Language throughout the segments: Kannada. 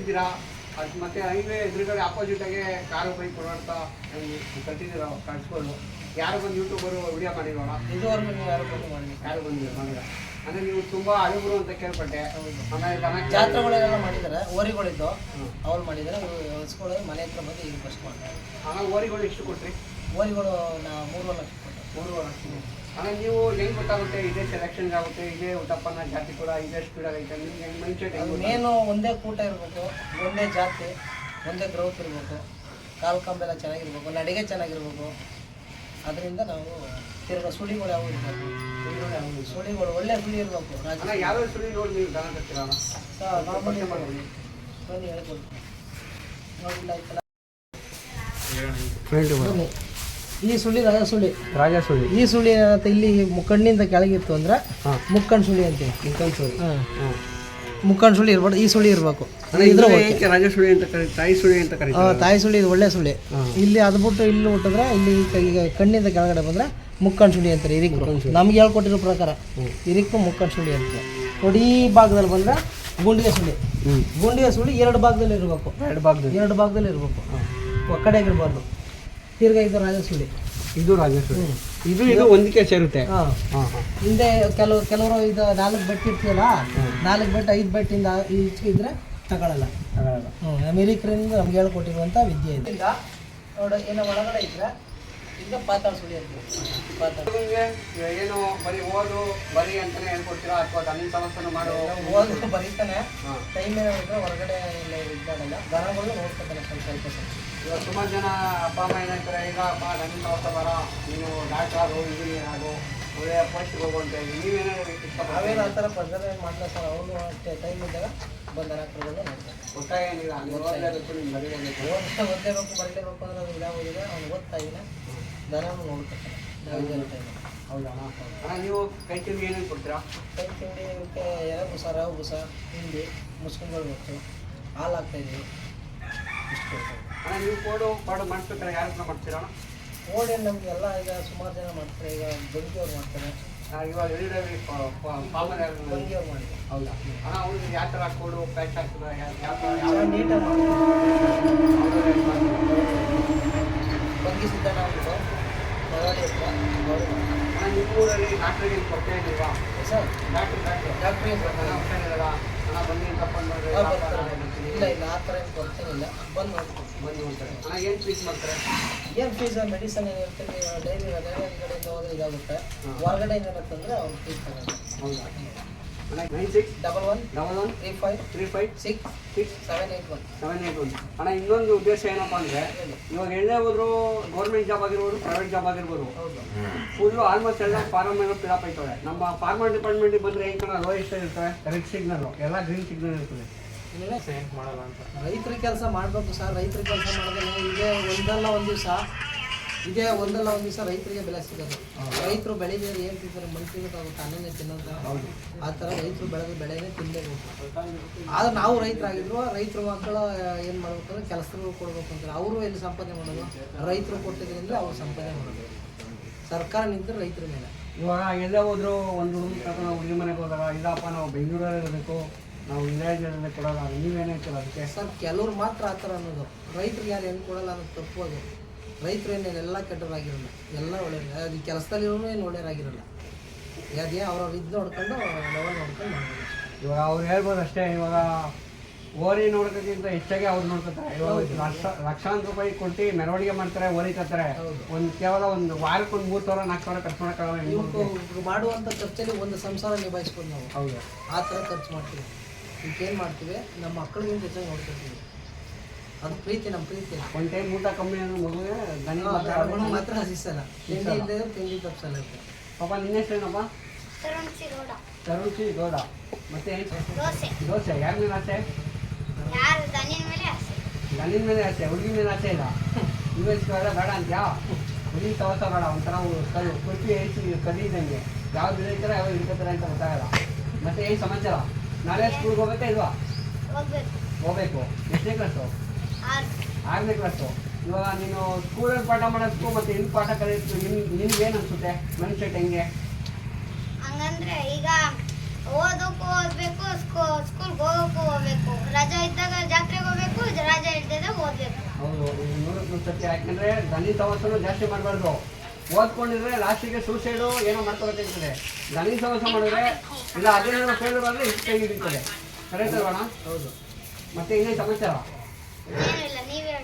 ಇದ್ದೀರಾ? ಅದು ಮತ್ತೆ ಹೈವೇ ಎದುರುಗಡೆ ಆಪೋಸಿಟ್ ಆಗಿ ಕಾರು ಬೈಕ್ ಓಡಾಡ್ತಾ ಕಟ್ಟಿದ್ದೀರ ಕಳ್ಸ್ಕೊಂಡು. ಯಾರು ಬಂದು ಯೂಟ್ಯೂಬರು ವಿಡಿಯೋ ಮಾಡಿರೋಣ ಇದುವರೆಗೂ ನೀವು ಯಾರು ಬಂದು ಮಾಡಿ ಯಾರು ಬಂದಿಲ್ಲ ಮಾಡಿಲ್ಲ ಅಂದ್ರೆ ನೀವು ತುಂಬಾ ಅಳುಬರು ಅಂತ ಕೇಳ್ಪಟ್ಟೆ. ಆಮೇಲೆ ಜಾತ್ರೆಗಳೆಲ್ಲ ಮಾಡಿದ್ದಾರೆ ಓರಿಗಳಿದ್ದು. ಅವ್ರು ಮಾಡಿದ್ದಾರೆ ಹೊಸ್ಗಳು ಮನೆ ಹತ್ರ ಬಂದು ಈಗ ಫಸ್ಟ್ ಮಾಡ್ತಾರೆ ಆಮೇಲೆ ಓರಿಗಳು ಎಷ್ಟು ಕೊಟ್ರಿ? ಓರಿಗಳು ನಾ ಮೂರು ಲಕ್ಷ ಕೊಟ್ಟು. ಮೂರುವರೆ ಲಕ್ಷ ಆಮೇಲೆ ನೀವು ಹೆಂಗ್ ಗೊತ್ತಾಗುತ್ತೆ ಇದೇ ಸೆಲೆಕ್ಷನ್ ಆಗುತ್ತೆ ಇದೇ ಉತ್ತಪ್ಪನ ಜಾತಿ ಕೂಡ ಇದೇ ಸ್ಪೀಡ್ ಆಗೈತೆ ನಿಮ್ಗೆ ಹೆಂಗ್ ಮೈಂಡ್ ಸೆಟ್ ಮೇನು ಒಂದೇ ಕೂಟ ಇರಬೇಕು ಒಂದೇ ಜಾತಿ ಒಂದೇ ಗ್ರೌತ್ ಇರಬೇಕು ಕಾಲು ಕಂಬೆಲ್ಲ ಚೆನ್ನಾಗಿರ್ಬೇಕು ನಡಿಗೆ ಚೆನ್ನಾಗಿರ್ಬೇಕು. ಅದರಿಂದ ನಾವು ತಿರ್ಗಾ ಸುಳಿಗಳು ಯಾವ ಇರಬೇಕು? ಸುಳಿಗಳು ಒಳ್ಳೆ ಸುಳಿ ಇರಬೇಕು. ಯಾವ್ಯಾವ ಸುಳಿ ನೋಡಿ ನೀವು ಬನ್ನಿ. ಹೇಳ್ಕೊಡ್ತೀನಿ. ಈ ಸುಳಿ ರಾಜ ಸುಳ್ಳಿ. ರಾಜ ಸುಳ್ಳಿ. ಈ ಸುಳಿ ಏನಾಗುತ್ತೆ ಇಲ್ಲಿ ಮುಕ್ಕಣ್ಣಿಂದ ಕೆಳಗಿತ್ತು ಅಂದ್ರೆ ಮುಕ್ಕಣ್ ಸುಳಿ ಅಂತೀವಿ ಮುಕ್ಕಣ್ ಸುಳಿ ಮುಕ್ಕಣ್ ಸುಳಿ ಇರ್ಬಾರ್ದು ಈ ಸುಳಿ ಇರಬೇಕು. ಇದ್ರೆ ರಾಜ ಸುಳಿ ಅಂತ ಕರಿ ತಾಯಿ ಸುಳಿ ಅಂತ ಕರೀತಾರೆ? ತಾಯಿ ಸುಳಿ ಇದು ಒಳ್ಳೆ ಸುಳಿ ಇಲ್ಲಿ ಅದು ಬಿಟ್ಟು ಇಲ್ಲಿ ಹುಟ್ಟಿದ್ರೆ ಇಲ್ಲಿ ಈಗ ಕಣ್ಣಿಂದ ಕೆಳಗಡೆ ಬಂದ್ರೆ ಮುಕ್ಕಣ್ ಸುಳಿ ಅಂತಾರೆ ಇರಿಕ್ ನಮ್ಗೆ ಹೇಳ್ಕೊಟ್ಟಿರೋ ಪ್ರಕಾರ ಇರಿಕ್ಕು ಮುಕ್ಕಣ್ ಸುಳಿ ಅಂತ. ನೋಡಿ ಈ ಭಾಗದಲ್ಲಿ ಬಂದ್ರೆ ಗುಂಡಿಯ ಸುಳಿ ಗುಂಡಿಯ ಗುಂಡಿಗೆ ಸುಳಿ ಎರಡು ಭಾಗದಲ್ಲಿ ಇರಬೇಕು. ಎರಡು ಭಾಗದಲ್ಲಿ. ಎರಡು ಭಾಗದಲ್ಲಿ ಇರಬೇಕು. ಒಕ್ಕಡೆಗಿರ್ಬಾರ್ದು ತಿರ್ಗಾ ಇದು ರಾಜ ಸುಳಿ ಇದು ರಾಜೇಶ್ವರಿ. ಇದು ಇದು ಒಂದಕ್ಕೆ ಸೇರುತ್ತೆ ಹಾಂ. ಹಾಂ ಹಾಂ. ಹಿಂದೆ ಕೆಲವು ಕೆಲವರು ಇದು ನಾಲ್ಕು ಬೆಟ್ ಇರ್ತೀವಲ್ಲ ನಾಲ್ಕು ಬೆಟ್ ಐದು ಬೆಟ್ಟಿಂದ ಈಚೆ ಇದ್ರೆ ತಗೊಳ್ಳಲ್ಲ ತಗೊಳ್ಳಲ್ಲ ಹ್ಞೂ ಅಮೆರಿಕರಿಂದ ನಮ್ಗೆ ಹೇಳ್ಕೊಟ್ಟಿರುವಂಥ ವಿದ್ಯೆ ಇದೆ. ನೋಡಿ ಏನೋ ಒಳಗಡೆ ಇದ್ರೆ ಈಗ ಪಾತಾಳ ಸುಳಿ ಅಂತೀವಿ ಏನು ಬರೀ ಓದು ಬರೀ ಅಂತಾನೆ ಹೇಳ್ಕೊಡ್ತೀರಾ? ಅಥವಾ ತನ್ನ ಸಮಸ್ಯೆನೂ ಮಾಡೋ. ಓದು ಬರೀತಾನೆ. ಟೈಮ್ ಏನಾದ್ರೆ ಹೊರಗಡೆ ಇಲ್ಲ ಇದ್ದಾಗಲ್ಲ ದನಗಳು ನೋಡ್ಕೊತಾನೆ ಸ್ವಲ್ಪ ಸ್ವಲ್ಪ ಸ್ವಲ್ಪ. ಇವಾಗ ಸುಮಾರು ಜನ ಅಪ್ಪ ಅಮ್ಮ ಏನಂತಾರೆ ಈಗ ಅಪ್ಪ ನನ್ನ ಸಮಸ್ಯೆ ಬರ. ನೀನು ಡಾಕ್ಟರ್ ಆಗು ಇಂಜಿನಿಯರ್ ಆಗು ಒಳ್ಳೆಯ ಪೋಸ್ಟ್ಗೆ ಹೋಗು ಅಂತ ಹೇಳಿ. ನೀವೇನೋ ನಾವೇನು ಇಷ್ಟಪಡ್ತೀರಾ ಆ ಥರ ಪ್ರೆಸರ್ ಮಾಡಲ್ಲ ಸರ್ ಅವನು ಅಷ್ಟೇ ಟೈಮ್ ಇದ್ದಾಗ ಬಂದು ನೋಡ್ತಾರೆ. ಒತ್ತಾಯ ಏನಿಲ್ಲ ನೀವು ಓದಲೇಬೇಕು ನೀವು ಬರೀಬೇಕು ಓದ್ತಾ ಓದಲೇಬೇಕು ಬರಲೇಬೇಕು ಅಂದ್ರೆ ಅದು ಅವ್ನು ಓದ್ತಾ ಇಲ್ಲ ದನವನ್ನು ಟೈಮ್ ಹೌದಾ. ಅಣ್ಣ ನೀವು ಕೈ ತಿಂಡಿ ಏನೇನು ಕೊಡ್ತೀರಾ? ಕೈ ತಿಂಡಿ ಇವಕ್ಕೆ ಎಲೆ ಬುಸ ರವೆ ಬುಸ ಹಿಂಡಿ ಮುಸ್ಕೊಂಡ್ಗಳು ಗೊತ್ತು ಹಾಲು ಹಾಕ್ತಾಯಿದ್ದೀವಿ ಇಷ್ಟು ಕೊಡ್ತೀವಿ ಅಣ್ಣ ನೀವು ಕೋಡು ಪಾಡು ಮಾಡಿಸ್ಬೇಕಾದ್ರೆ ಯಾರ ಹತ್ರ ಮಾಡ್ತೀರಾ ಕೋಡ್ ಏನು ನಮ್ಗೆ ನಮಗೆಲ್ಲ ಈಗ ಸುಮಾರು ಜನ ಮಾಡ್ತಾರೆ ಈಗ ಬೆಂಕಿಯವ್ರು ಮಾಡ್ತಾರೆ. ಆ, ಇವಾಗ ಎಲ್ಲಿದೆ ಫಾರ್ಮರ್ ಯಾರು? ಅವ್ರು ಮಾಡಿದ್ದಾರೆ ಹೌದಾ? ಅಣ್ಣ ಅವ್ರಿಗೆ ಯಾವ ಥರ ಕೋಡು ಪ್ಯಾಚ್ ಆಗ್ತದೆ ಯಾವ ಯಾವ ಥರ ಯಾವ ನೀಟಾಗಿ ಮಾಡ್ತಾರೆ. ಹತ್ರ ಅಣ್ಣ ಡಾಕ್ಟ್ರಿಗೆ ಕೊಡ್ತಾ ಇದ್ದೀವಾ ಸರ್ ಡಾಕ್ಟ್ರ್ ಡಾಕ್ಟ್ರ್ ಡಾಕ್ಟ್ರಿಗೆ ಅಣ್ಣ ಅಣ್ಣ ಬನ್ನಿ ಇಲ್ಲ ಇಲ್ಲ ಆ ಥರ ಏನು ಕೊಡ್ತೇನಿಲ್ಲ ಬಂದು ನೋಡ್ತೀವಿ ಬಂದು ಹೋಗ್ತಾರೆ ಅಣ್ಣ ಏನು ಫೀಸ್ ಮಾಡ್ತಾರೆ? ಏನು ಫೀಸ್ ಮೆಡಿಸನ್ ಏನು ನೀವು ಡೈಲಿ ಡೈಲಿ ಕಡೆಯಿಂದ ಹೋದ್ರೆ ಇದಾಗುತ್ತೆ. ಹೊರಗಡೆಯಿಂದ ಏನಂತಂದ್ರೆ ಅವ್ರು ಫೀಸ್ ತಗೊಂಡು ಹೌದಾ? ಅಣ್ಣ nine six double one double one three five three five six six seven eight one seven eight one ಅಣ್ಣ ಇನ್ನೊಂದು ಉದ್ದೇಶ ಏನಪ್ಪ ಅಂದರೆ ಇವಾಗ ಎಣ್ಣೆ ಹೋದ್ರು ಗೌರ್ಮೆಂಟ್ ಜಾಬ್ ಆಗಿರ್ಬೋದು ಪ್ರೈವೇಟ್ ಜಾಬ್ ಆಗಿರ್ಬೋದು. ಹೌದು. ಫುಲ್ಲು ಆಲ್ಮೋಸ್ಟ್ ಎಲ್ಲ ಫಾರ್ಮ್ ಏನೋ ಫಿಲಪ್ ಆಯ್ತವೆ. ನಮ್ಮ ಫಾರ್ಮರ್ ಡಿಪಾರ್ಟ್ಮೆಂಟಿಗೆ ಬಂದರೆ ಏನು ಕಣ ಇಷ್ಟ ಇರ್ತವೆ ರೆಡ್ ಸಿಗ್ನಲ್ ಎಲ್ಲ ಗ್ರೀನ್ ಸಿಗ್ನಲ್ ಇರ್ತದೆ. ಇಲ್ಲ ಮಾಡಲ್ಲ ಅಂತ. ರೈತರ ಕೆಲಸ ಮಾಡಬೇಕು ಸರ್ ರೈತರ ಕೆಲಸ ಮಾಡಿದ್ರೆ ಇದೇ ಒಂದಲ್ಲ ಒಂದು ದಿವಸ ಇದೇ ಒಂದಲ್ಲ ಒಂದು ದಿವಸ ರೈತರಿಗೆ ಬೆಲೆ ಸಿಗೋದು. ರೈತರು ಬೆಳೆದಿದ್ರೆ ಏನು ತಿಂತಾರೆ ಮನುಷ್ಯರಿಗೆ ಆಗುತ್ತೆ ಅನ್ನನೇ ತಿನ್ನೋದ. ಆ ಥರ ರೈತರು ಬೆಳೆದ ಬೆಳೆನೇ ತಿನ್ನಬೇಕು ಆದ್ರೆ ನಾವು ರೈತರಾಗಿದ್ರು ರೈತರ ಮಕ್ಕಳ ಏನು ಮಾಡ್ಬೇಕು ಅಂದರೆ ಕೆಲಸಗಳು ಕೊಡ್ಬೇಕು ಅಂತಾರೆ. ಅವರು ಎಲ್ಲಿ ಸಂಪಾದನೆ ಮಾಡೋದು? ರೈತರು ಕೊಟ್ಟಿದ್ರಿಂದ ಅವ್ರು ಸಂಪಾದನೆ ಮಾಡೋದು. ಸರ್ಕಾರ ನಿಂತರೆ ರೈತರ ಮೇಲೆ. ಇವಾಗ ಎಲ್ಲೇ ಹೋದ್ರು ಒಂದು ಹುಡುಗಿ ತಗೊಂಡು ಹುಡುಗಿ ಮನೆಗೆ ಹೋದಾಗ ಇಲ್ಲಪ್ಪ ನಾವು ಬೆಂಗಳೂರಲ್ಲಿ ಇರಬೇಕು. ನಾವು ವಿಲೇಜಲ್ಲಿ ಕೊಡೋಲ್ಲ ನೀವೇನೇ ಹೇಳ್ತೀರ ಅದಕ್ಕೆ. ಸರ್ ಕೆಲವ್ರು ಮಾತ್ರ ಆ ಥರ ಅನ್ನೋದು. ರೈತರಿಗೆ ಯಾರು ಏನು ಕೊಡಲ್ಲ ಅನ್ನೋದು ತಪ್ಪು ಅದು. ರೈತರು ಏನೇನು ಎಲ್ಲ ಕೆಟ್ಟರಾಗಿರಲ್ಲ ಎಲ್ಲ ಒಳ್ಳೆಯ ಅದು ಕೆಲಸದಲ್ಲಿರೋನು ಏನು ಒಳ್ಳೆಯರಾಗಿರಲ್ಲ ಅದೇ ಅವ್ರವ್ರು ಇದು ನೋಡ್ಕೊಂಡು ಲೆವೆಲ್ ನೋಡ್ಕೊಂಡು ಮಾಡ್ಬೋದು. ಇವಾಗ ಅವ್ರು ಹೇಳ್ಬೋದು ಅಷ್ಟೇ ಇವಾಗ ಓರಿ ನೋಡ್ಕೋಕ್ಕಿಂತ ಹೆಚ್ಚಾಗಿ ಅವ್ರು ನೋಡ್ಕೋತಾರೆ. ಇವಾಗ ಲಕ್ಷ ಲಕ್ಷಾಂತರ ರೂಪಾಯಿ ಕೊಟ್ಟು ಮೆರವಣಿಗೆ ಮಾಡ್ತಾರೆ ಓರಿ ತರ್ತಾರೆ ಒಂದು ಕೇವಲ ಒಂದು ವಾರಕ್ಕೆ ಒಂದು ಮೂರು ಸಾವಿರ ನಾಲ್ಕು ಸಾವಿರ ಖರ್ಚು ಮಾಡೋಕ್ಕಾಗಲ್ಲ ಮಾಡುವಂಥ ಖರ್ಚಲ್ಲಿ ಒಂದು ಸಂಸಾರ ನಿಭಾಯಿಸ್ಬೋದು ನಾವು. ಹೌದು. ಆ ಥರ ಖರ್ಚು ಮಾಡ್ತೀವಿ. ಏನು ಮಾಡ್ತೀವಿ? ನಮ್ಮ ಮಕ್ಕಳಿಗಿಂತ ಹೆಚ್ಚಾಗಿ ನೋಡ್ಕೊಳ್ತೀವಿ ಅದು ಪ್ರೀತಿ ನಮ್ಮ ಪ್ರೀತಿ. ಒಂದು ಟೈಮ್ ಊಟ ಕಮ್ಮಿ ಅಂದ್ರೆ ಮಗುಗೆ ಗಂಡ ಗಂಡು ಮಾತ್ರ ಹಸಿಸಲ್ಲ. ತಿಂಡಿ ಇಲ್ಲದೆ ತಿಂಡಿ ತಪ್ಪಿಸಲ್ಲ ಇರುತ್ತೆ ಪಾಪ ನಿನ್ನ ಹೆಸರೇನಪ್ಪ ತರುಣಿ ಗೌಡ ತರುಚಿ ಗೌಡ ಮತ್ತೆ? ದೋಸೆ. ದೋಸೆ. ಯಾರ ಮೇಲೆ ಆಸೆ? ಯಾರು ದನಿನ ಮೇಲೆ ಆಸೆ? ಗಂಡಿನ ಮೇಲೆ ಆಸೆ. ಹುಡುಗಿ ಮೇಲೆ ಆಸೆ ಇಲ್ಲ. ಇವೆಲ್ಲ ಬೇಡ ಅಂತ್ಯಾ? ಹುಡುಗಿ ತವಸ ಬೇಡ. ಒಂಥರ ಕಲ್ಲು ಕುರ್ಚಿ ಏಸಿ ಕಲಿ ಇದ್ದಂಗೆ ಯಾವ್ದು ಬೆಳೀತಾರೆ ಯಾವ್ದು ಹಿಡ್ಕೋತಾರೆ ಅಂತ ಗೊತ್ತಾಗಲ್ಲ. ಮತ್ತೆ ಏನು ಸಮಾಚಾರ? ನಾಳೆ ಸ್ಕೂಲ್ಗೆ ಹೋಗ್ಬೇಕಾ ಇಲ್ವಾ? ಹೋಗ್ಬೇಕು. ಹೋಗ್ಬೇಕು. ಎಷ್ಟನೇ ಕ್ಲಾಸು ಆ ಆರನೇ ಕ್ಲಾಸು ಇವಾಗ ನೀನು ಸ್ಕೂಲಲ್ಲಿ ಪಾಠ ಮಾಡೋದಕ್ಕೂ ಮತ್ತೆ ಇಲ್ಲಿ ಪಾಠ ಕಲಿಯೋದು ನಿನ್ ನಿನ್ಗೆ ಏನು ಅನ್ಸುತ್ತೆ? ಮೈಂಡ್ ಸೆಟ್ ಹೆಂಗೆ? ಹಂಗಂದ್ರೆ ಈಗ ಓದೋಕ್ಕೂ ಓದ್ಬೇಕು ಸ್ಕೂಲ್ಗೆ ಹೋಗೋಕ್ಕೂ ಹೋಗ್ಬೇಕು. ರಜಾ ಇದ್ದಾಗ ಜಾತ್ರೆಗೆ ಹೋಗ್ಬೇಕು ರಜಾ ಇದ್ದಾಗ ಓದ್ಬೇಕು. ಹೌದು ನೂರಕ್ಕೆ ನೂರು ಸತ್ಯ ಯಾಕಂದ್ರೆ ದನಿ ಸವಸನು ಜಾಸ್ತಿ ಮಾಡಬಾರ್ದು. ಓದ್ಕೊಂಡಿದ್ರೆ ಲಾಸ್ಟಿಗೆ ಸೂಸೈಡು ಏನೋ ಮಾಡ್ಕೋಬೇಕಾಗ್ತದೆ ಗಣಿ ಸವಾಸ ಮಾಡಿದ್ರೆ ಇಲ್ಲ ಅದೇನೋ ಫೇಲ್ಯೂರ್ ಆದರೆ ಇಷ್ಟು ಕೈ ಹಿಡಿತದೆ. ಕರೆಕ್ಟ್ ಅಲ್ವಣ ಹೌದು. ಮತ್ತೆ ಇನ್ನೇನು ಸಮಾಚಾರ? ನೀವೇ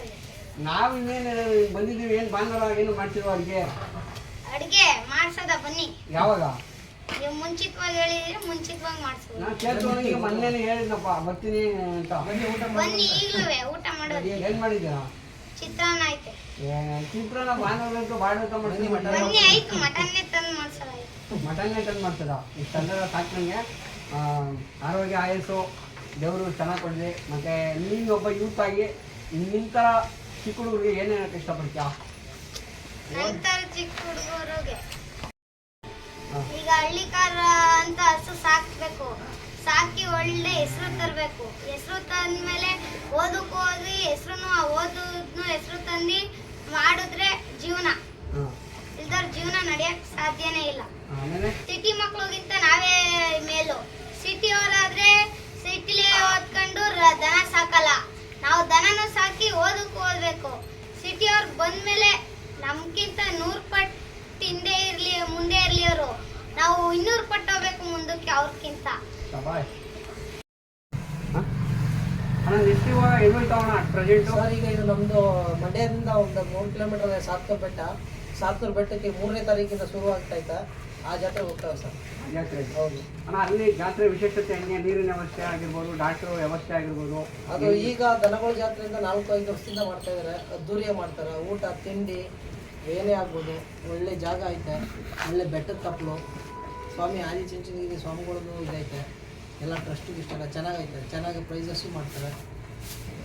ಇನ್ನೇನು ಬಂದಿದ್ದೀವಿ ಏನು ಭಾನುವಾರ ಏನು ಮಾಡ್ತಿರೋ ಅಡುಗೆ? ಅಡುಗೆ ಮಾಡ್ಸೋದ ಬನ್ನಿ. ಯಾವಾಗ? ನೀವು ಮುಂಚಿತವಾಗಿ ಹೇಳಿದ್ರೆ ಮುಂಚಿತವಾಗಿ ಮಾಡಿಸ್ಬೋದು ನಾನು ಕೇಳ್ತೀನಿ ಈಗ ಮೊನ್ನೆನೇ ಹೇಳಿದ್ನಪ್ಪ ಬರ್ತೀನಿ ಅಂತ. ಬನ್ನಿ ಈಗಲೂ ಊಟ ಮಾಡೋದು. ಏನು ಮಾಡಿದ್ದೀರಾ? ಚಿತ್ರಾನ್ನ ಐತೆ ಮಟನ್ನೇ ತಂದು ತಂದು ಮಾಡ್ತದ ಈ ತಂದ್ರೆ ಆರೋಗ್ಯ ಆಯಸ್ಸು ದೇವರು ಚೆನ್ನಾಗಿ ಕೊಡಲಿ. ಮತ್ತು ನೀನು ಒಬ್ಬ ಯೂತ್ ಆಗಿ ನಿನ್ನ ಥರ ಚಿಕ್ಕ ಹುಡುಗರಿಗೆ ಏನೇನು ಹೇಳಕ್ಕೆ ಇಷ್ಟಪಡ್ತೀಯಾ? ಚಿಕ್ಕ ಹುಡುಗರಿಗೆ. ಈಗ ಹಳ್ಳಿಕಾರ ಅಂತ ಹಸು ಸಾಕ್ಬೇಕು. ಸಾಕಿ ಒಳ್ಳೆ ಹೆಸರು ತರಬೇಕು. ಹೆಸರು ತಂದ್ಮೇಲೆ ಓದಕ್ಕೆ ಓದಿ ಹೆಸರು ಓದೋದ್ನು ಹೆಸರು ತಂದು ಮಾಡಿದ್ರೆ ಜೀವನ. ಇಲ್ದವ್ರ ಜೀವನ ನಡೆಯಕ್ ಸಾಧ್ಯನೇ ಇಲ್ಲ. ಸಿಟಿ ಮಕ್ಳಿಗಿಂತ ನಾವೇ ಮೇಲು. ಸಿಟಿ ಅವರಾದ್ರೆ ಸಿಟಿಲಿ ಓದ್ಕೊಂಡು ದನ ಸಾಕಲ್ಲ. ನಾವು ದನನ ಸಾಕಿ ಓದಕ್ಕೂ ಓದ್ಬೇಕು. ಸಿಟಿ ಅವ್ರಿಗೆ ಬಂದ್ಮೇಲೆ ನಮ್ಗಿಂತ ನೂರು ಪಟ್ಟು ಹಿಂದೆ ಇರ್ಲಿ ಮುಂದೆ ಇರ್ಲಿ ಅವರು. ನಾವು ಇನ್ನೂರು ಪಟ್ಟು ಹೋಗ್ಬೇಕು ಮುಂದಕ್ಕೆ ಅವ್ರಕ್ಕಿಂತ ಹಾಂ ಅಣ್ಣ ಇವಾಗ ಪ್ರೆಸೆಂಟು ಸರ್ ಈಗ ಇದು ನಮ್ದು ಮಂಡ್ಯದಿಂದ ಒಂದು ಮೂರು ಕಿಲೋಮೀಟರ್ ಸಾತ್ತೂರು ಬೆಟ್ಟ. ಸಾತ್ತೂರು ಬೆಟ್ಟಕ್ಕೆ ಮೂರನೇ ತಾರೀಕಿಂದ ಶುರು ಆಗ್ತಾ ಇತ್ತ. ಆ ಜಾತ್ರೆ ಹೋಗ್ತಾವೆ ಸರ್. ಜಾತ್ರೆ? ಹೌದು. ಅಣ್ಣ ಅಲ್ಲಿ ಜಾತ್ರೆ ವಿಶೇಷತೆ ಹೆಂಗೆ? ನೀರಿನ ವ್ಯವಸ್ಥೆ ಆಗಿರ್ಬೋದು ಡಾಕ್ಟ್ರು ವ್ಯವಸ್ಥೆ ಆಗಿರ್ಬೋದು. ಅದು ಈಗ ದನಗಳ ಜಾತ್ರೆಯಿಂದ ನಾಲ್ಕು ಐದು ವರ್ಷದಿಂದ ಮಾಡ್ತಾ ಇದ್ದಾರೆ ಅದ್ದೂರಿಯಾಗಿ ಮಾಡ್ತಾರೆ. ಊಟ ತಿಂಡಿ ಏನೇ ಆಗ್ಬೋದು. ಒಳ್ಳೆ ಜಾಗ ಐತೆ. ಒಳ್ಳೆ ಬೆಟ್ಟದ ತಪ್ಪಲು ಸ್ವಾಮಿ ಆದಿಚುಂಚನಗಿರಿ ಸ್ವಾಮಿಗಳದ್ದು ಇದೈತೆ. ಎಲ್ಲ ಟ್ರಸ್ಟಿಗೆ ಇಷ್ಟ ಚೆನ್ನಾಗೈತೆ. ಚೆನ್ನಾಗಿ ಪ್ರೈಸಸ್ಸು ಮಾಡ್ತಾರೆ.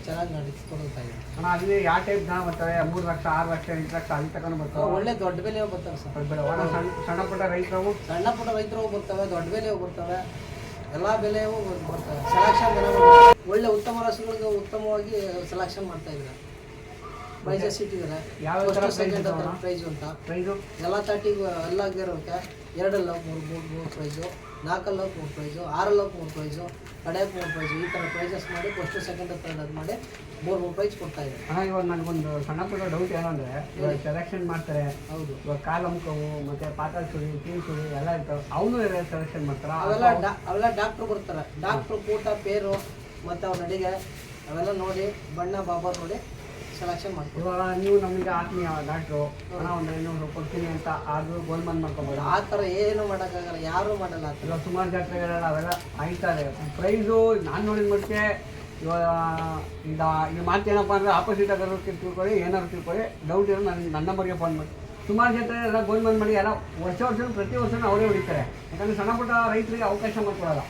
ಚೆನ್ನಾಗಿ ನಡೆಸ್ಕೊಡ್ತಾ ಇದೆ ಅಣ್ಣ ಅಲ್ಲಿ ಯಾವ ಟೈಪ್ ಜನ ಬರ್ತಾರೆ? ಮೂರು ಲಕ್ಷ ಆರು ಲಕ್ಷ ಎಂಟು ಲಕ್ಷ ಅಲ್ಲಿ ತಗೊಂಡು ಬರ್ತಾರೆ ಒಳ್ಳೆ ದೊಡ್ಡ ಬೆಲೆ ಬರ್ತಾರೆ ಸರ್. ಬೇಡ ಒಣ ಸಣ್ಣ ಸಣ್ಣ ಪುಟ್ಟ ರೈತರು? ಸಣ್ಣ ಪುಟ್ಟ ರೈತರು ಬರ್ತವೆ ದೊಡ್ಡ ಬೆಲೆ ಬರ್ತವೆ ಎಲ್ಲ ಬೆಲೆಯೂ ಬರ್ತವೆ ಸೆಲೆಕ್ಷನ್ ಒಳ್ಳೆ ಉತ್ತಮ ರಸಗಳಿಗೆ ಉತ್ತಮವಾಗಿ ಸೆಲೆಕ್ಷನ್ ಮಾಡ್ತಾ ಇದ್ದಾರೆ. ಪ್ರೈಸಸ್ ಇಟ್ಟಿದ್ದಾರೆ prize ಸೆಕೆಂಡ್ ಇದಾವಣ್ಣ? ಪ್ರೈಸ್ ಅಂತ ಪ್ರೈಸು ಎಲ್ಲ ತರ್ಟಿಗೂ ಎಲ್ಲ ಆಗಿರೋಕೆ ಎರಡಲ್ಲ ಮೂರು ಮೂರು ಮೂರು ಪ್ರೈಸು ನಾಲ್ಕಲ್ಲ ಮೂರು ಪ್ರೈಸು ಆರಲ್ಲ ಮೂರು ಪ್ರೈಸು ಕಡೆಗೆ ಮೂರು ಪ್ರೈಸು ಈ ಥರ ಪ್ರೈಸಸ್ ಮಾಡಿ ಫಸ್ಟ್ ಸೆಕೆಂಡ್ ಥರ್ಡ್ ಅದು ಮಾಡಿ ಮೂರು ಮೂರು ಪ್ರೈಸ್ ಕೊಡ್ತಾ ಇದೆ ಅಣ್ಣ ಇವಾಗ ನನಗೊಂದು ಸಣ್ಣ ಪುಟ್ಟ ಡೌಟ್ ಏನಂದರೆ ಇವಾಗ ಸೆಲೆಕ್ಷನ್ ಮಾಡ್ತಾರೆ. ಹೌದು. ಇವಾಗ ಕಾಲ್ ಮತ್ತು ಮತ್ತೆ ಪಾತಾಳ ಸುಳಿ ಟೀಮ್ ಸುಳಿ ಎಲ್ಲ ಇರ್ತಾವೆ. ಅವನು ಸೆಲೆಕ್ಷನ್ ಮಾಡ್ತಾರೆ? ಅವೆಲ್ಲ ಡಾ ಅವೆಲ್ಲ ಡಾಕ್ಟ್ರು ಬರ್ತಾರೆ ಡಾಕ್ಟ್ರು ಕೂಟ ಪೇರು ಮತ್ತು ಅವ್ರ ನಡಿಗೆ ಅವೆಲ್ಲ ನೋಡಿ ಬಣ್ಣ ಬಾಬರ್ ನೋಡಿ ಸೆಲೆಕ್ಷನ್ ಮಾಡ್ತೀವಿ. ಇವಾಗ ನೀವು ನಮಗೆ ಆತ್ಮೀಯ ಡಾಕ್ಟ್ರು ಹಣ ಒಂದು ಐನೂರು ಕೊಡ್ತೀನಿ ಅಂತ ಆದ್ರೂ ಬಂದ್ ಮಾಡ್ಕೊಬೋದು ಆ ಥರ ಏನು ಮಾಡೋಕ್ಕಾಗಲ್ಲ ಯಾರೂ ಮಾಡಲ್ಲ ಆ ಥರ. ಇವಾಗ ಸುಮಾರು ಜಾತ್ರೆಗಳೆಲ್ಲ ಅವೆಲ್ಲ ಆಯ್ತಾರೆ ಪ್ರೈಸು ನಾನು ನೋಡಿದ ಮಟ್ಟಿಗೆ ಇವಾಗ ಇದು ಮಾತು ಮಾತೇನಪ್ಪ ಅಂದರೆ ಆಪೋಸಿಟ್ ಆಗೋರು ತಿಳ್ಕೊಳ್ಳಿ ಏನಾದ್ರು ತಿಳ್ಕೊಳ್ಳಿ ಡೌಟ್ ಇರೋ ನನ್ನ ನನ್ನ ನಂಬರ್ಗೆ ಫೋನ್ ಮಾಡಿ. ಸುಮಾರು ಜಾತ್ರೆ ಎಲ್ಲ ಗೋಲ್ಮಾನ್ ಮಾಡಿ ಎಲ್ಲ ವರ್ಷ ವರ್ಷ ಪ್ರತಿ ವರ್ಷನೂ ಅವರೇ ಹೊಡಿತಾರೆ. ಯಾಕಂದ್ರೆ ಸಣ್ಣಪುಟ್ಟ ರೈತರಿಗೆ ಅವಕಾಶ ಮಾಡ್ಕೊಡಲ್ಲ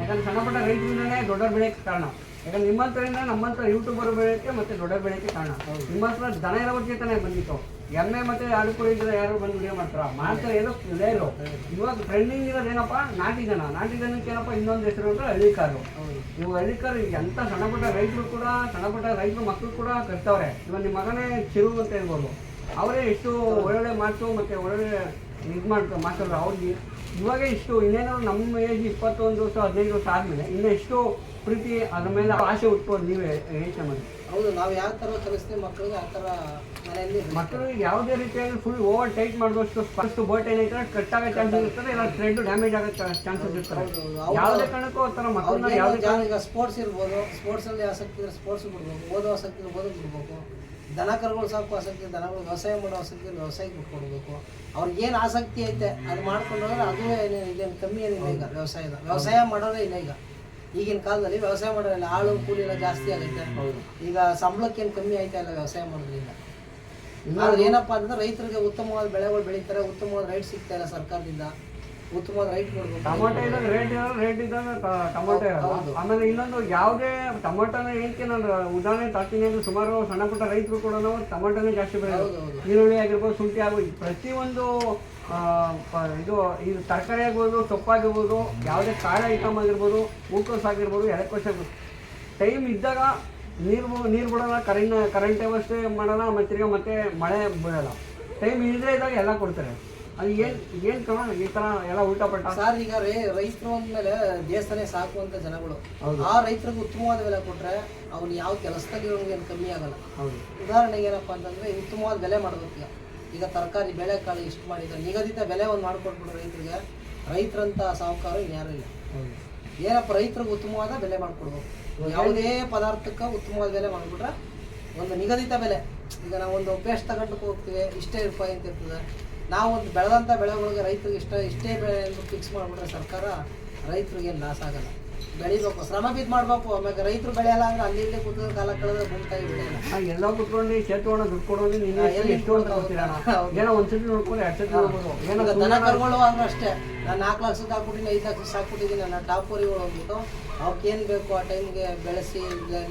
ಯಾಕಂದ್ರೆ ಸಣ್ಣಪುಟ್ಟ ರೈತರಿಂದನೇ ದೊಡ್ಡವ್ರು ಬೆಳೆಯೋಕ್ಕೆ ಕಾರಣ. ಯಾಕಂದ್ರೆ ನಿಮ್ಮ ಹತ್ರ ನಮ್ಮಂತ ಯೂಟ್ಯೂಬರ್ ಬೆಳೆಯೋಕ್ಕೆ ಮತ್ತೆ ದೊಡ್ಡ ಬೆಳೆಯಕ್ಕೆ ಕಾರಣ. ನಿಮ್ಮ ಹತ್ರ ದನ ಇರೋವರೆಗೆ ತಾನೇ ಬಂದಿತ್ತು. ಎಮ್ಮೆ ಮತ್ತೆ ಆಡು ಕುರಿ ಇದ್ರೆ ಯಾರು ಬಂದು ವಿಡಿಯೋ ಮಾಡ್ತಾರ? ಮಾಡ್ತಾರೆ ಏನೋ ಲೇರು ಇವಾಗ ಟ್ರೆಂಡಿಂಗ್ ಇರೋದು ಏನಪ್ಪ? ನಾಟಿ ಜನ ನಾಟಿ ಜನಕ್ಕೆ ಏನಪ್ಪ? ಇನ್ನೊಂದು ಹೆಸರು ಅಂದ್ರೆ ಹಳ್ಳಿ ಕಾರು. ಇವು ಹಳ್ಳಿ ಕಾರು ಎಂತ ಸಣ್ಣ ಪುಟ್ಟ ರೈತರು ಕೂಡ, ಸಣ್ಣ ಪುಟ್ಟ ರೈತರು ಮಕ್ಕಳು ಕೂಡ ಕಟ್ತವ್ರೆ ಇವಾಗ ನಿಮ್ಮ ಮಗನೇ ಚಿರು ಅಂತ ಹೇಳ್ಬೋದು. ಅವರೇ ಎಷ್ಟು ಒಳ್ಳೊಳ್ಳೆ ಮಾತು ಮತ್ತೆ ಒಳ್ಳೊಳ್ಳೆ ಇದು ಮಾಡ್ತಾರೆ ಮಾತಾಡೋರು ಅವ್ರಿಗೆ ಇವಾಗ ಇಷ್ಟು ಇನ್ನೇನೋ ನಮ್ಮ ಏಜ್ ಇಪ್ಪತ್ತೊಂದು ವರ್ಷ ಹದಿನೈದು ವರ್ಷ ಆದಮೇಲೆ ಇನ್ನೆಷ್ಟು ಪ್ರೀತಿ ಅದ್ರ ಮೇಲೆ ಆಸೆ ಉಟ್ಕೊಂಡು ನೀವೇ ಯೋಚನೆ ಮಾಡಿ ಹೌದು ನಾವು ಯಾವ ಥರ ಕಲಿಸ್ತೀವಿ ಮಕ್ಕಳಿಗೆ ಆ ಥರ ಮನೆಯಲ್ಲಿ ಮಕ್ಕಳಿಗೆ ಯಾವುದೇ ರೀತಿಯಾಗಿ ಫುಲ್ ಓವರ್ ಟೈಟ್ ಮಾಡಿದಷ್ಟು ಫಸ್ಟ್ ಬೋಟ್ ಏನೈತೆ ಕಟ್ಟಾಗೋ ಚಾನ್ಸಸ್ ಇರ್ತದೆ ಇಲ್ಲ ಥ್ರೆಡ್ ಡ್ಯಾಮೇಜ್ ಆಗೋ ಚಾನ್ಸಸ್ ಇರ್ತದೆ. ಯಾವುದೇ ಕಾರಣಕ್ಕೂ ಆ ಥರ ಮಕ್ಕಳನ್ನ ಯಾವುದೇ ಈಗ ಸ್ಪೋರ್ಟ್ಸ್ ಇರ್ಬೋದು ಸ್ಪೋರ್ಟ್ಸಲ್ಲಿ ಆಸಕ್ತಿ ಇದ್ರೆ ಸ್ಪೋರ್ಟ್ಸ್ ಬಿಡ್ಬೇಕು ಓದೋ ಆಸಕ್ತಿ ಓದೋದು ಬಿಡ್ಬೇಕು ದನ ಕರುಗಳು ಸಾಕು ಆಸಕ್ತಿ ದನಗಳು ವ್ಯವಸಾಯ ಮಾಡೋ ಆಸಕ್ತಿ ವ್ಯವಸಾಯಕ್ಕೆ ಬಿಟ್ಕೊಡ್ಬೇಕು ಅವ್ರಿಗೆ ಏನು ಆಸಕ್ತಿ ಐತೆ ಅದು ಮಾಡ್ಕೊಂಡು ಹೋದ್ರೆ ಅದು ಏನೇನು ಇದೇನು ಕಮ್ಮಿ ಏನಿಲ್ಲ ಈಗ ವ್ಯವಸಾಯದ. ವ್ಯವಸಾಯ ಮಾಡೋದೇ ಇಲ್ಲ ಈಗ. ಈಗಿನ ಕಾಲದಲ್ಲಿ ವ್ಯವಸಾಯ ಮಾಡೋದಿಲ್ಲ ಆಳು ಕೂಲಿ ಎಲ್ಲ ಜಾಸ್ತಿ ಆಗೈತೆ. ಈಗ ಸಂಬಳಕ್ಕೇನು ಕಮ್ಮಿ ಐತೆ ಇಲ್ಲ ವ್ಯವಸಾಯ ಮಾಡೋದ್ರಿಂದ. ಆದ್ರೆ ಏನಪ್ಪ ಅಂದ್ರೆ ರೈತರಿಗೆ ಉತ್ತಮವಾದ ಬೆಳೆಗಳು ಬೆಳೀತಾರೆ ಉತ್ತಮವಾದ ರೈಟ್ ಸಿಗ್ತಾ ಇಲ್ಲ ಸರ್ಕಾರದಿಂದ. ಉತ್ತಮವಾದ ರೈಟ್ ಕೊಡ್ಬೇಕು ಟೊಮೊಟೊ ಇದ್ದಾಗ ರೇಟ್ ಇರೋದು ರೇಟ್ ಇದ್ದಾಗ ಟೊಮೊಟೊ ಹೌದು. ಆಮೇಲೆ ಇನ್ನೊಂದು ಯಾವುದೇ ಟೊಮೊಟೊನ ಏನಕ್ಕೆ ನಾನು ಉದಾಹರಣೆ ತಾಕಿನಿ ಅಂದ್ರೆ ಸುಮಾರು ಸಣ್ಣ ಪುಟ್ಟ ರೈತರು ಕೂಡ ನಾವು ಟೊಮೊಟೊನೇ ಜಾಸ್ತಿ ಬೆಳೆಯೋದು. ಹೌದು ಈರುಳ್ಳಿ ಆಗಿರ್ಬೋದು ಶುಂಠಿ ಆಗ್ಬೋದು ಪ್ರತಿಯೊಂದು ಆ, ಪ- ಇದು ಇದು ತರಕಾರಿ ಆಗ್ಬೋದು ಸೊಪ್ಪಾಗಿರ್ಬೋದು ಯಾವುದೇ ಕಾಳ ಐಟಮ್ ಆಗಿರ್ಬೋದು ಹೂಕೋಸ್ ಆಗಿರ್ಬೋದು ಎಲೆಕೋಸ್ ಆಗ್ಬೋದು ಟೈಮ್ ಇದ್ದಾಗ ನೀರು ನೀರು ಬಿಡೋಲ್ಲ ಕರೆಂಟ್ ಕರೆಂಟ್ ವ್ಯವಸ್ಥೆ ಮಾಡೋಲ್ಲ ಮತ್ತೆ ತಿರ್ಗಾ ಮತ್ತೆ ಮಳೆ ಬೀಳಲ್ಲ. ಟೈಮ್ ಇಲ್ಲದೇ ಇದ್ದಾಗ ಎಲ್ಲ ಕೊಡ್ತಾರೆ. ಅದು ಏನು ಏನು ಕ್ರಮ ಈ ಥರ ಎಲ್ಲ ಉಲ್ಟಾ ಪಟ್ಟ ಸರ್ ಈಗ ರೇ ರೈತರು ಅಂದಮೇಲೆ ದೇಶನೇ ಸಾಕು ಅಂತ ಜನಗಳು. ಆ ರೈತರಿಗೆ ಉತ್ತಮವಾದ ಬೆಲೆ ಕೊಟ್ರೆ ಅವ್ನು ಯಾವ ಕೆಲಸದಲ್ಲಿ ಏನು ಕಮ್ಮಿ ಆಗಲ್ಲ. ಹೌದು. ಉದಾಹರಣೆಗೆ ಏನಪ್ಪ ಅಂತಂದ್ರೆ ಉತ್ತಮವಾದ ಬೆಲೆ ಮಾಡ್ಬೇಕು ಈಗ. ಈಗ ತರಕಾರಿ ಬೆಳೆಕಾಳು ಇಷ್ಟು ಮಾಡಿದ್ರೆ ನಿಗದಿತ ಬೆಲೆ ಒಂದು ಮಾಡಿಕೊಟ್ಬಿಟ್ರೆ ರೈತರಿಗೆ ರೈತರಂತ ಸಾಹುಕಾರ ಇನ್ಯಾರು ಇಲ್ಲ. ಏನಪ್ಪ ರೈತರಿಗೆ ಉತ್ತಮವಾದ ಬೆಲೆ ಮಾಡಿಕೊಡ್ಬೇಕು. ಯಾವುದೇ ಪದಾರ್ಥಕ್ಕೆ ಉತ್ತಮವಾದ ಬೆಲೆ ಮಾಡ್ಬಿಟ್ರೆ ಒಂದು ನಿಗದಿತ ಬೆಲೆ. ಈಗ ನಾವು ಒಂದು ಪೇಸ್ಟ್ ತಗೊಂಡು ಹೋಗ್ತೀವಿ ಇಷ್ಟೇ ರೂಪಾಯಿ ಅಂತ ಇರ್ತದೆ. ನಾವು ಒಂದು ಬೆಳೆದಂಥ ಬೆಳೆಗಳಿಗೆ ರೈತರಿಗೆ ಇಷ್ಟ ಇಷ್ಟೇ ಬೆಳೆ ಎಂದು ಫಿಕ್ಸ್ ಮಾಡಿಬಿಟ್ರೆ ಸರ್ಕಾರ ರೈತರಿಗೆ ಏನು ಲಾಸ್ ಆಗಲ್ಲ. ಬೆಳಿಬೇಕು ಶ್ರಮ ಬಿದ್ದು ಮಾಡಬೇಕು. ಆಮೇಲೆ ರೈತರು ಬೆಳೆಯಲ್ಲ ಅಂದ್ರೆ ಅಲ್ಲಿ ಇಲ್ಲಿ ಕುದ್ರೆ ಕಾಲ ಕಳೆದ್ರೆ ಬಂತಾ ಬೆಳೆಯಲ್ಲ ಎಲ್ಲ ಕುತ್ಕೊಂಡು ಸೇತುವಣ ದುಡ್ಡು ಕೊಡೋದು ನೀನು ಎಷ್ಟು. ಏನೋ ಒಂದ್ಸತಿ ನೋಡ್ಕೊಂಡು ಎರಡು ಸತಿ ನೋಡ್ಬೋದು. ಏನೋ ದನ ಕರುಗಳು ಅಂದ್ರೆ ಅಷ್ಟೇ. ನಾನು ನಾಲ್ಕು ಲಕ್ಷಕ್ಕೆ ಹಾಕ್ಬಿಟ್ಟಿನಿ ಐದು ಲಕ್ಷಕ್ಕೆ ಹಾಕ್ಬಿಟ್ಟಿದ್ದೀನಿ ನನ್ನ ಟಾಪ್ ಊರಿಗೆ ಹೋಗ್ಬಿಟ್ಟು ಅವಕ್ಕೇನು ಬೇಕು ಆ ಟೈಮ್ಗೆ ಬೆಳೆಸಿ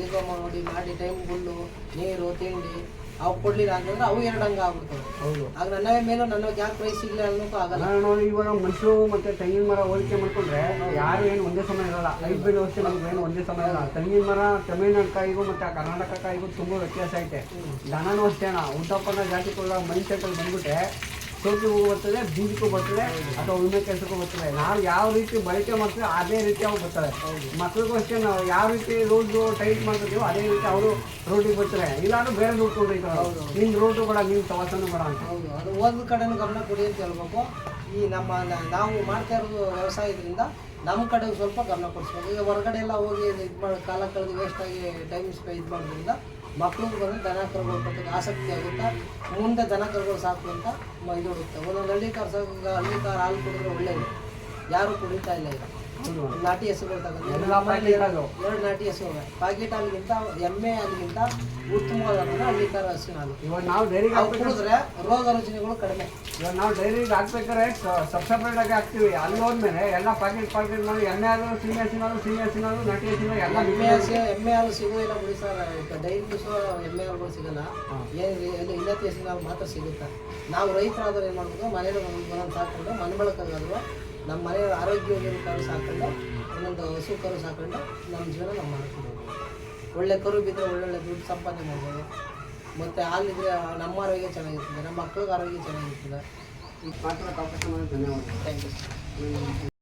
ನಿಗಮ ಮಾಡಿ ಮಾಡಿ ಟೈಮ್ ಹುಲ್ಲು ನೀರು ತಿಂಡಿ ಅವು ಕೊಡ್ಲಿಲ್ಲ ಅಂತಂದ್ರೆ ಅವು ಎರಡು ಹಂಗೆ ಆಗ್ಬಿಡ್ತವೆ. ಹೌದು. ಆಗ ನನ್ನವೇ ಮೇಲೂ ನನಗೆ ಯಾಕೆ ಪ್ರೈಸ್ ಇಲ್ಲ ಅನ್ನೋಕ್ಕೂ ಆಗಲ್ಲ. ನಾನು ಇವಾಗ ಮನುಷ್ಯರು ಮತ್ತೆ ತೆಂಗಿನ ಮರ ಹೋಲಿಕೆ ಮಾಡ್ಕೊಂಡ್ರೆ ಯಾರು ಏನು ಒಂದೇ ಸಮಯ ಇರಲ್ಲ. ಹೈಬ್ರಿಡ್ ವರ್ಷ ನಮ್ಗೆ ಏನು ಒಂದೇ ಸಮಯ ಇರಲ್ಲ. ತೆಂಗಿನ ಮರ ತಮಿಳ್ನಾಡು ಕಾಯಿಗೂ ಮತ್ತೆ ಆ ಕರ್ನಾಟಕ ಕಾಯಿಗೂ ತುಂಬ ವ್ಯತ್ಯಾಸ ಐತೆ. ದನನೂ ಅಷ್ಟೇ ಅಣ್ಣ ಉತ್ತಪ್ಪನ ಜಾತಿ ಕೊಡ ಮನುಷ್ಯರಲ್ಲಿ ಬಂದ್ಬಿಟ್ಟೆ ಸೋಕಿಗೂ ಬರ್ತದೆ ಬೀಜಕ್ಕೂ ಬರ್ತದೆ ಅಥವಾ ಉಳುಮೆ ಕೆಲಸಕ್ಕೂ ಬರ್ತದೆ. ನಾವು ಯಾವ ರೀತಿ ಬಳಕೆ ಮಾಡ್ತೀವಿ ಅದೇ ರೀತಿ ಅವ್ರು ಬರ್ತಾರೆ. ಮಕ್ಳಿಗೂ ಅಷ್ಟೇ ನಾವು ಯಾವ ರೀತಿ ರೋಡ್ ಟೈಟ್ ಮಾಡ್ತೀವೋ ಅದೇ ರೀತಿ ಅವರು ರೋಡಿಗೆ ಬರ್ತಾರೆ. ಇಲ್ಲಾಂದ್ರೆ ಬೇರೆ ರೋಡ್ ಕೊಡ್ತಾರೆ ನಿನ್ನ ರೋಡು ಕೂಡ ನಿನ್ನ ಪ್ರವಾಸನೂ ಬೇಡ ಅಂತ ಹೌದು ಅದು ಒಂದು ಕಡೆನೂ ಗಮನ ಕೊಡಿ ಅಂತ ಹೇಳ್ಬೇಕು. ಈ ನಮ್ಮ ನಾವು ಮಾಡ್ತಾ ಇರೋದು ವ್ಯವಸಾಯದಿಂದ ನಮ್ಮ ಕಡೆ ಸ್ವಲ್ಪ ಗಮನ ಕೊಡಿಸ್ಬೇಕು. ಈಗ ಹೊರಗಡೆ ಎಲ್ಲ ಹೋಗಿ ಇದು ಮಾಡಿ ಕಾಲ ಕಳೆದು ವೇಸ್ಟಾಗಿ ಟೈಮ್ ಇದು ಮಾಡೋದ್ರಿಂದ ಮಕ್ಳಿಗೆ ಬಂದು ದನ ಕರುಗಳ ಕಟ್ಟೋಕೆ ಆಸಕ್ತಿ ಆಗುತ್ತೆ? ಮುಂದೆ ದನ ಕರುಗಳು ಸಾಕು ಅಂತ ಇದು ಹುಡುಕ್ತೆ ಒಂದೊಂದು ಹಳ್ಳಿ ಕಾರ್ ಸಾಕು ಹಳ್ಳಿ ಕಾರ್ ಹಾಲು ಕುಡಿದ್ರೆ ಒಳ್ಳೇದು. ಯಾರು ಕುಡಿತಾ ಇಲ್ಲ ಈಗ. ನಾಟಿ ಹಸುಗಳು ತಗೊಂಡು. ಎರಡು ನಾಟಿ ಹಸು ಪಾಕೆಟ್ ಹಾಲಿಗಿಂತ ಎಮ್ಮೆ ಹಾಲಿಗಿಂತ ಉತ್ತಮವಾದ ಅಂದ್ರೆ ಹಳ್ಳಿ ಕಾರ್ ಹಸಿನ ಹಾಲು ಇವಾಗ ನಾವು ಡೈರಿ ಅವು ಕುಡಿದ್ರೆ ರೋಗ ರುಜಿನಗಳು ಕಡಿಮೆ. ಇವಾಗ ನಾವು ಡೈರಿಗೆ ಹಾಕ್ಬೇಕಾದ್ರೆ ಸಬ್ಸಪ್ರೇಟ್ ಆಗಿ ಹಾಕ್ತೀವಿ. ಅಲ್ಲಿ ಹೋದ್ಮೇಲೆ ಎಲ್ಲ ಪಾಕೆಟ್ ಪಾಕೆಟ್ ಮಾಡಿ ಎಮ್ಮೆ ಹಾಲು ಸೀಮೆ ಹಸಿನ ಹಾಲು ಸೀಮೆ ಹಸಿನ ಹಾಲು ನಾಟಿ ಹಸಿನ ಎಲ್ಲ ಎಮ್ಮೆ ಹಸಿ ಎಮ್ಮೆ ಹಾಲು ಸಿಗೋದಿಲ್ಲ ಬಿಡಿ ಸರ್. ಡೈರಿ ಸಹ ಎಮ್ಮೆ ಹಾಲುಗಳು ಸಿಗಲ್ಲ. ಏನು ಇಲ್ಲ ಇಲ್ಲತಿ ಹಸಿನ ಹಾಲು ಮಾತ್ರ ಸಿಗುತ್ತೆ. ನಾವು ರೈತರಾದ್ರೆ ಏನು ಮಾಡ್ಬೋದು ಮನೇಲಿ ಒಂದು ಸಾಕೊಂಡು ಮನೆ ಬಳಕಾಗಾದ್ರು ನಮ್ಮ ಮನೆಯ ಆರೋಗ್ಯವಾಗಿ ಕರು ಸಾಕೊಂಡು ಒಂದೊಂದು ಹಸು ಕರು ಸಾಕೊಂಡು ನಮ್ಮ ಜೀವನ ನಾವು ಮಾಡ್ಕೊಬೋದು. ಒಳ್ಳೆ ಕರು ಬಿದ್ದರೆ ಒಳ್ಳೊಳ್ಳೆ ದುಡ್ಡು ಸಂಪಾದನೆ ಮಾಡ್ಬೋದು. ಮತ್ತು ಹಾಲಿದ್ರೆ ನಮ್ಮ ಆರೋಗ್ಯ ಚೆನ್ನಾಗಿರ್ತದೆ, ನಮ್ಮ ಮಕ್ಳಿಗೆ ಆರೋಗ್ಯ ಚೆನ್ನಾಗಿರ್ತದೆ. ಈ ಮಾತ್ರ ಕಾಪಾಡ್ಕೊಂಡು ಧನ್ಯವಾದ ಥ್ಯಾಂಕ್ ಯು